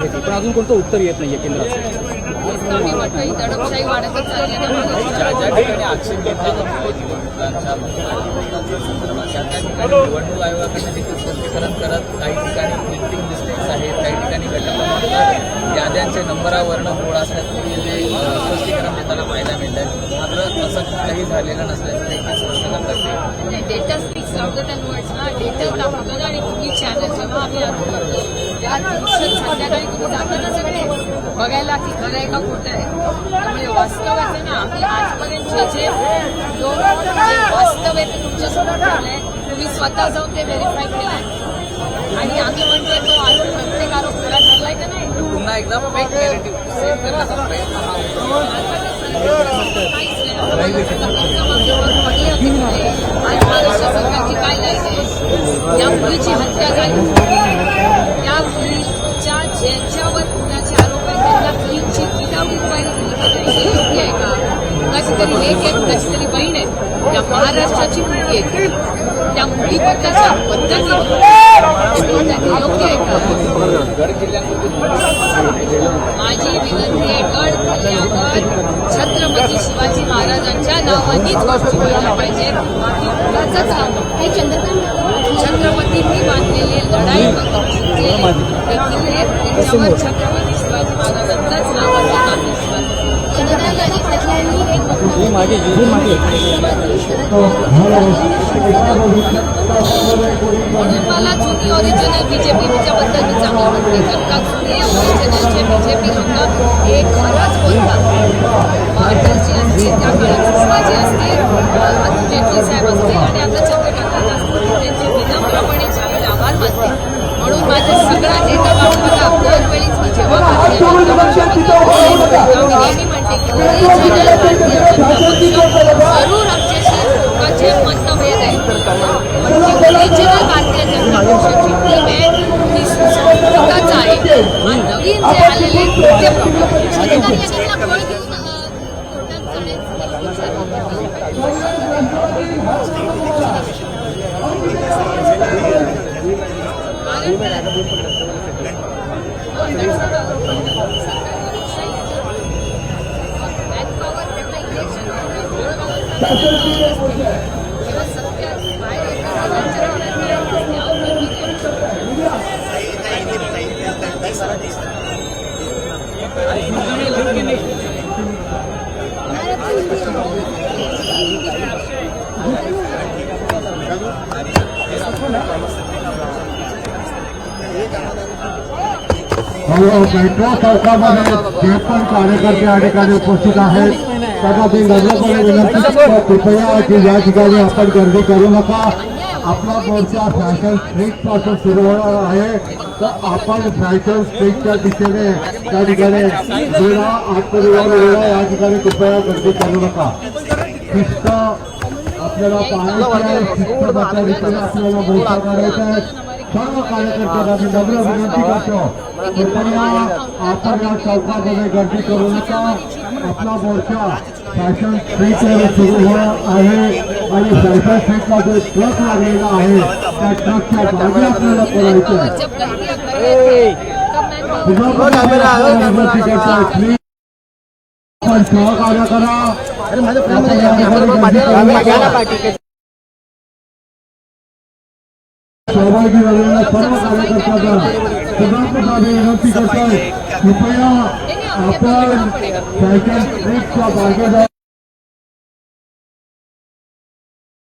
पण अजून कोणतं उत्तर येत नाहीये केंद्राचं? आम्ही म्हणतो दडपशाही वाढतच चालली आहे ज्या ज्या ठिकाणी आक्षेप घेतला जातो मुलांच्या संदर्भात त्या त्या ठिकाणी निवडणूक आयोगाकडे देखील स्पष्टीकरण करत काही ठिकाणी प्रिंटिंग मिस्टेक्स आहेत काही ठिकाणी घटनांवर याद्यांचे नंबरावर्ण मोड असल्याचे जे अ, स्पष्टीकरण देताना पाहायला मिळतात मात्र असं काही झालेलं नसल्याचं देखील स्पष्टीकरण करते data speaks louder than words ना. डेटा दाखवतो आणि चॅनल जेव्हा आम्ही त्या दिवसात संध्याकाळी तुम्ही सगळे बघायला की खरं आहे का खोटं आहे त्यामुळे वास्तव आहे ना आम्ही आजपर्यंत जे दोन जे वास्तव आहे ते तुमच्यासमोर ठेवलंय तुम्ही स्वतः जाऊन ते व्हेरीफाय केलंय आणि आम्ही म्हणतोय तो आरोप प्रत्येक आरोप खरा ठरलाय का नाही पुन्हा एकदा फेक नॅरेटिव्ह सेट करण्याचा प्रयत्न हा होतो महाराष्ट्र सरकारची कुणाची तरी लेख आहे कुणाची तरी बहीण आहे त्या महाराष्ट्राची मुलगी आहे त्या मुलीबद्दलच्या पद्धतीने हे योग्य आहे का? गड किल्ल्यांमध्ये माझी विनंती आहे गड किल्ल्यावर छत्रपती शिवाजी महाराजांच्या नावानीच गोष्टी व्हायला पाहिजे. कुणाचंच नाव. हे चंद्रकांत छत्रपतींनी बांधलेले लढाई हे किल्ले त्याच्यावर छत्रपती मागे मागे म्हणून मला जुनी ओरिजिनल बीजेपी त्याच्याबद्दल मी चांगलं म्हणते कारण का जुने ओरिजिनलचे बीजेपी लोक हे खरंच बोलतात अटलजी असतील त्या काळात सुषमाजी असतील जेटली साहेब असतील आणि आता चंद्रकांत दास त्यांचे आभार मानते म्हणून माझा सगळा दरवेळीच मी जेव्हा मी नेहमी म्हणते की ओरिजिनल भारतीय जनता पक्ष जरूर आमच्याशी लोकांचे मतभेद आहेत पण जी ओरिजिनल भारतीय जनता पक्षाची टीम आहे ती सुसंस्कृतच आहे हा नवीन जे आलेले ते मेट्रो चौकामध्ये जे पण कार्यकर्ते या ठिकाणी उपस्थित आहेत त्यांना मी नम्रपणे विनंती कृपया की या ठिकाणी आपण गर्दी करू नका आपला मोर्चा फॅशन स्ट्रीटपासून सुरू होणार आहे तर आपण फॅशन स्ट्रीटच्या दिशेने त्या ठिकाणी वेळा आतमध्ये वेळा या ठिकाणी कृपया गर्दी करू नका शिस्त आपल्याला आहे. सर्व कार्यकर्त्यांना मी नम्र विनंती करतो. कृपया आपण या चौकामध्ये गर्दी करू नका. आपला मोर्चा फॅशन स्ट्रीटवर सुरू आहे आणि फॅशन स्ट्रीटला जो ट्रक लागलेला आहे त्या ट्रकच्या मागे आपल्याला करायचं आहे. आपण सहकार्य करा. सहभागी झालेल्या सर्व कार्यकर्त्यांना पुन्हा विनंती करतोय कृपया आपण सायकल ट्रिपच्या मागे